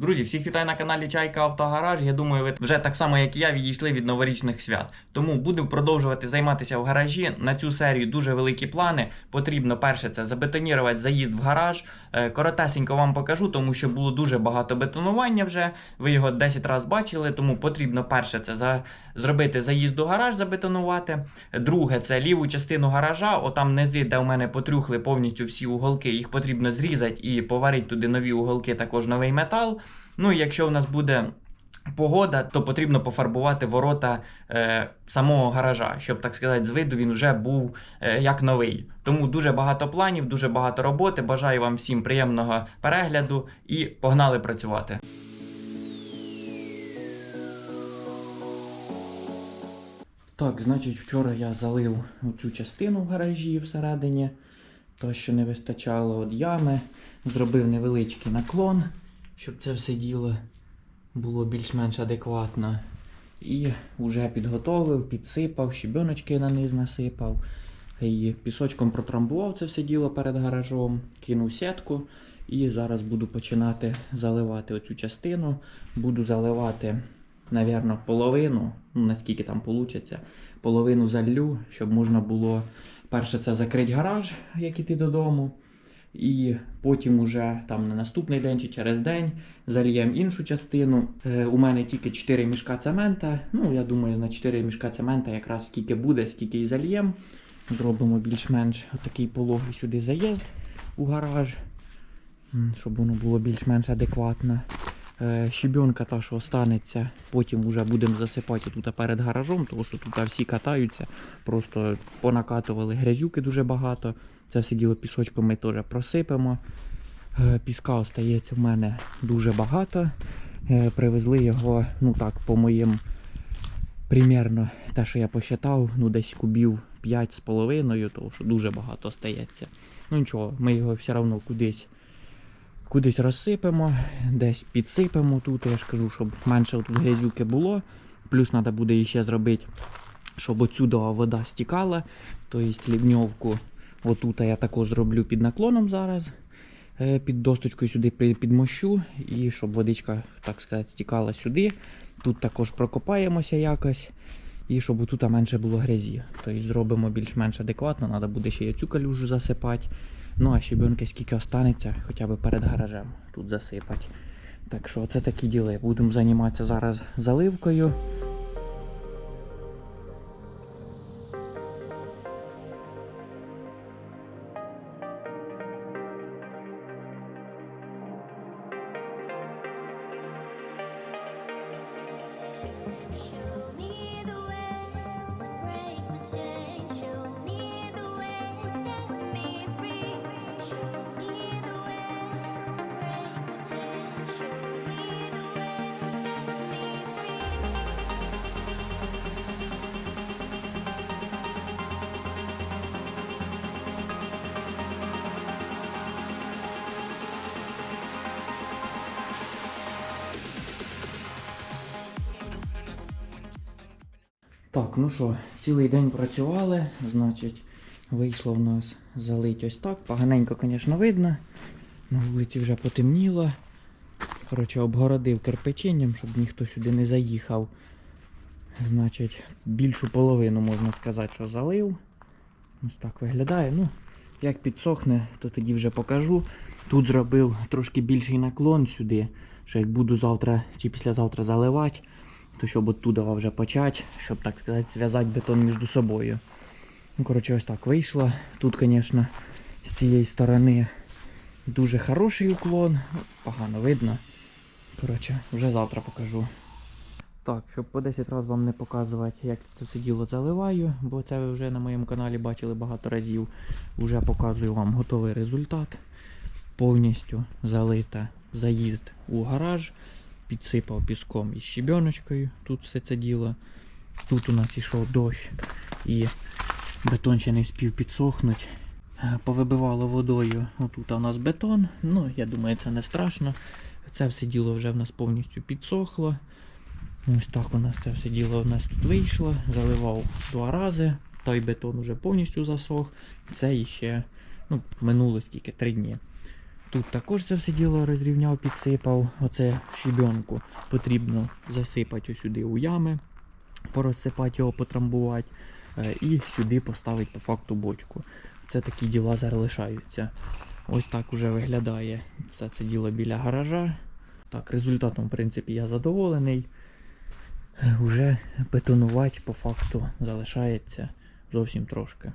Друзі, всіх вітаю на каналі Чайка Автогараж. Я думаю, ви вже так само, як і я, відійшли від новорічних свят. Тому будемо продовжувати займатися в гаражі. На цю серію дуже великі плани. Потрібно перше це забетонірувати заїзд в гараж. Е, Коротесенько вам покажу, тому що було дуже багато бетонування вже. Ви його 10 разів бачили, тому потрібно перше це за... зробити заїзд у гараж, забетонувати. Друге, це ліву частину гаража. Отам низи, де у мене потрюхли повністю всі уголки. Їх потрібно зрізати і поварити туди нові уголки, також новий метал. Ну і якщо у нас буде погода, то потрібно пофарбувати ворота е, самого гаража, щоб так сказати, з виду він вже був е, як новий. Тому дуже багато планів, дуже багато роботи. Бажаю вам всім приємного перегляду і погнали працювати. Так, значить, вчора я залив цю частину в гаражі всередині. То, що не вистачало від ями. Зробив невеличкий наклон, щоб це все діло було більш-менш адекватно. І вже підготовив, підсипав, щебіночки на низ насипав. І пісочком протрамбував це все діло перед гаражом, кинув сітку. І зараз буду починати заливати оцю частину. Буду заливати, напевно, половину, ну наскільки там вийде, половину залью, щоб можна було перше це закрити гараж, як іти додому. І потім уже там на наступний день чи через день зальємо іншу частину. Е, у мене тільки 4 мішка цемента. Ну, я думаю, на 4 мішка цемента якраз скільки буде, скільки і зальємо. Зробимо більш-менш такий пологий сюди заїзд у гараж, щоб воно було більш-менш адекватно. Е, Щебенка та, що останеться, потім вже будемо засипати тут перед гаражом, тому що тут всі катаються, просто понакатували грязюки дуже багато. Це все діло пісочком ми теж просипемо. Е, Піска остається в мене дуже багато. Е, Привезли його, ну так, по моїм примірно, те, що я посчитав, ну десь кубів 5,5, тому що дуже багато остається. Ну нічого, ми його все одно кудись кудись розсипемо, десь підсипемо тут, я ж кажу, щоб менше тут грязюки було. Плюс треба буде ще зробити, щоб отсюди вода стікала. Тобто лівньовку отут я також зроблю під наклоном зараз. е, Під досточкою сюди підмощу, і щоб водичка, так сказати, стікала сюди. Тут також прокопаємося якось. І щоб тут менше було грязі. Тобто зробимо більш-менш адекватно, треба буде ще й цю калюжу засипати. Ну а щебенки скільки останеться, хоча б перед гаражем тут засипати. Так що це такі діли. Будемо займатися зараз заливкою. Так, ну що, цілий день працювали, значить, вийшло в нас залить ось так. Поганенько, звісно, видно. На вулиці вже потемніло. Коротше, обгородив кирпиченням, щоб ніхто сюди не заїхав. Значить, більшу половину можна сказати, що залив. Ось так виглядає. Ну, як підсохне, то тоді вже покажу. Тут зробив трошки більший наклон сюди, що як буду завтра чи післязавтра заливати, то щоб оттуда вже почати, щоб так сказати, зв'язати бетон між собою. Ну, коротше, ось так вийшло. Тут, звісно, з цієї сторони дуже хороший уклон. Погано видно. Коротше, вже завтра покажу. Так, щоб по 10 разів вам не показувати, як це все діло заливаю, бо це ви вже на моєму каналі бачили багато разів. Уже показую вам готовий результат. Повністю залита заїзд у гараж, підсипав піском і щебеночкою. Тут все це діло. Тут у нас ішов дощ і бетон ще не встиг підсохнути. Е, Повибивало водою. Отут у нас бетон. Ну, я думаю, це не страшно. Це все діло вже в нас повністю підсохло. Ось так у нас це все діло у нас тут вийшло. Заливав два рази. Той бетон вже повністю засох. Це іще ну, минуло скільки, три дні. Тут також це все діло розрівняв, підсипав. Оце щебенку потрібно засипати сюди у ями, порозсипати його, потрамбувати. е, І сюди поставити по факту бочку. Це такі діла зараз лишаються. Ось так уже виглядає все це діло біля гаража. Так, результатом, в принципі, я задоволений. Е, Уже бетонувати по факту залишається зовсім трошки.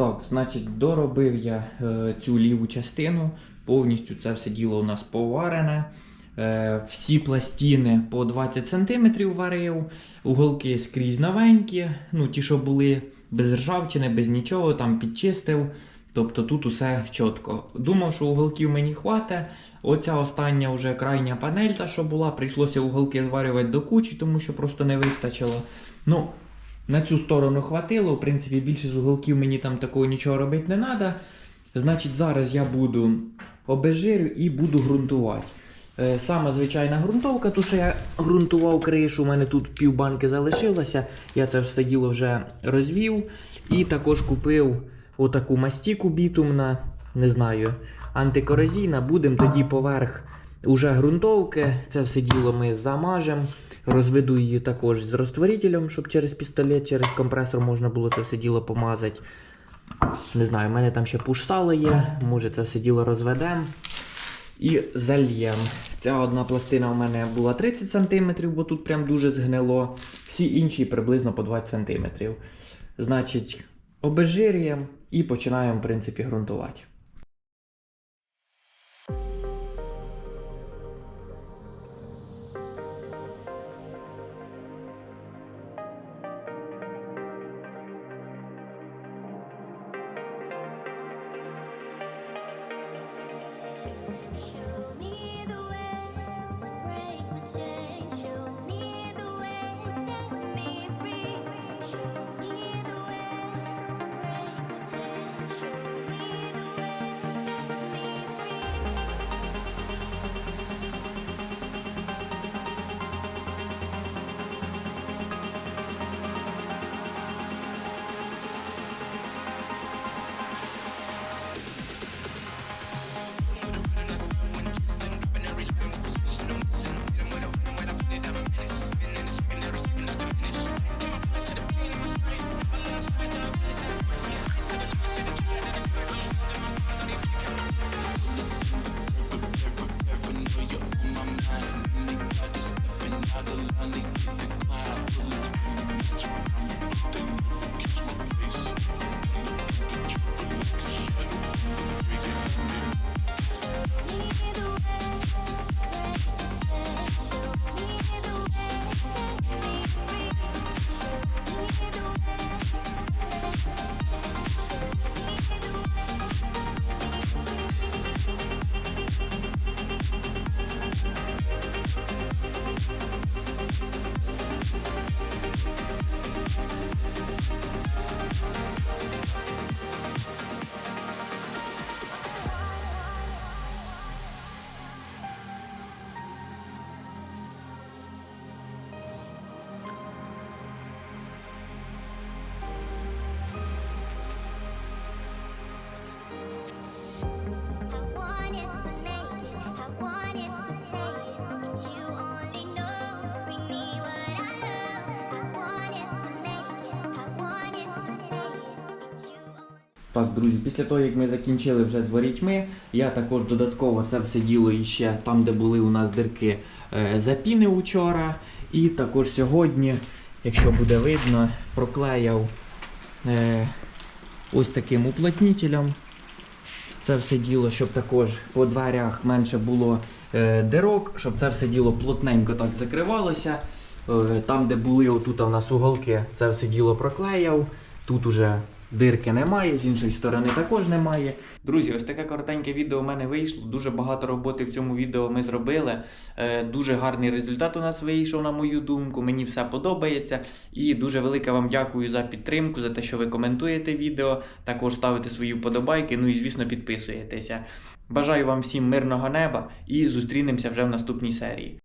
Так, значить, доробив я е, цю ліву частину. Повністю це все діло у нас поварене. Е, всі пластини по 20 см варив, уголки скрізь новенькі, ну ті, що були без ржавчини, без нічого, там підчистив. Тобто тут усе чітко. Думав, що уголків мені хватить. Оця остання вже крайня панель, та що була, прийшлося уголки зварювати до кучі, тому що просто не вистачило. Ну, на цю сторону хватило. В принципі, більше з уголків мені там такого нічого робити не треба. Значить, зараз я буду обезжирю і буду ґрунтувати. Е, Сама звичайна ґрунтовка, ту, що я ґрунтував кришу, у мене тут півбанки залишилося. Я це все діло вже розвів. І також купив отаку мастіку бітумна, не знаю, антикорозійна. Будемо тоді поверх уже ґрунтовки. Це все діло ми замажемо. Розведу її також з розтворителем, щоб через пістолет, через компресор можна було це все діло помазати. Не знаю, в мене там ще пуш-сало є, може це все діло розведемо і зальємо. Ця одна пластина у мене була 30 см, бо тут прям дуже згнило. Всі інші приблизно по 20 см. Значить, обезжирюємо і починаємо, в принципі, ґрунтувати. Так, друзі, після того, як ми закінчили вже з ворітьми, я також додатково це все діло іще там, де були у нас дирки, е, запінив учора. І також сьогодні, якщо буде видно, проклеяв е, ось таким уплотнітелем. Це все діло, щоб також по дверях менше було е, дирок, щоб це все діло плотненько так закривалося. Там, де були отут у нас уголки, це все діло проклеяв. Тут уже дирки немає, з іншої сторони також немає. Друзі, ось таке коротеньке відео у мене вийшло. Дуже багато роботи в цьому відео ми зробили. Е, дуже гарний результат у нас вийшов, на мою думку. Мені все подобається. І дуже велике вам дякую за підтримку, за те, що ви коментуєте відео, також ставите свої вподобайки, ну і звісно підписуєтеся. Бажаю вам всім мирного неба і зустрінемося вже в наступній серії.